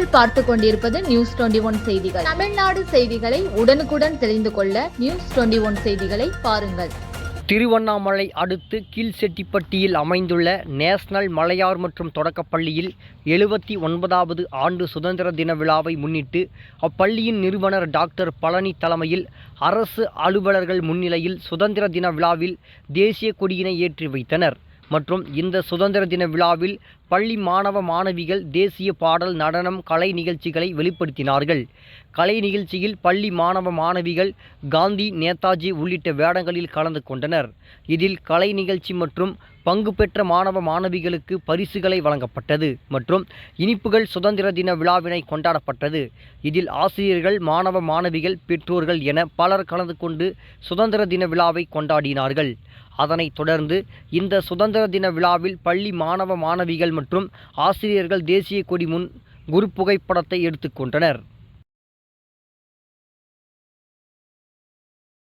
நீங்கள் பார்த்து கொண்டிருப்பது நியூஸ் டுவெண்டி ஒன் செய்திகள். தமிழ்நாடு செய்திகளை உடனுக்குடன் தெரிந்து கொள்ள நியூஸ் டுவெண்டி ஒன் செய்திகளை பாருங்கள். திருவண்ணாமலை அடுத்து கீழ்செட்டிப்பட்டியில் அமைந்துள்ள நேஷனல் மலையார் மற்றும் தொடக்கப்பள்ளியில் எழுபத்தி ஒன்பதாவது ஆண்டு சுதந்திர தின விழாவை முன்னிட்டு அப்பள்ளியின் நிறுவனர் டாக்டர் பழனி தலைமையில் அரசு அலுவலர்கள் முன்னிலையில் சுதந்திர தின விழாவில் தேசிய கொடியினை ஏற்றி வைத்தனர். மற்றும் இந்த சுதந்திர தின விழாவில் பள்ளி மாணவ மாணவிகள் தேசிய பாடல் நடனம் கலை நிகழ்ச்சிகளை வெளிப்படுத்தினார்கள். கலை நிகழ்ச்சியில் பள்ளி மாணவ மாணவிகள் காந்தி நேதாஜி உள்ளிட்ட வேடங்களில் கலந்து கொண்டனர். இதில் கலை நிகழ்ச்சி மற்றும் பங்கு பெற்ற மாணவ மாணவிகளுக்கு பரிசுகளை வழங்கப்பட்டது மற்றும் இனிப்புகள் சுதந்திர தின விழாவினை கொண்டாடப்பட்டது. இதில் ஆசிரியர்கள் மாணவ மாணவிகள் பெற்றோர்கள் என பலர் கலந்து கொண்டு சுதந்திர தின விழாவை கொண்டாடினார்கள். அதனைத் தொடர்ந்து இந்த சுதந்திர தின விழாவில் பள்ளி மாணவ மாணவிகள் மற்றும் ஆசிரியர்கள் தேசிய கொடி முன் குரு புகைப்படத்தை எடுத்துக்கொண்டனர்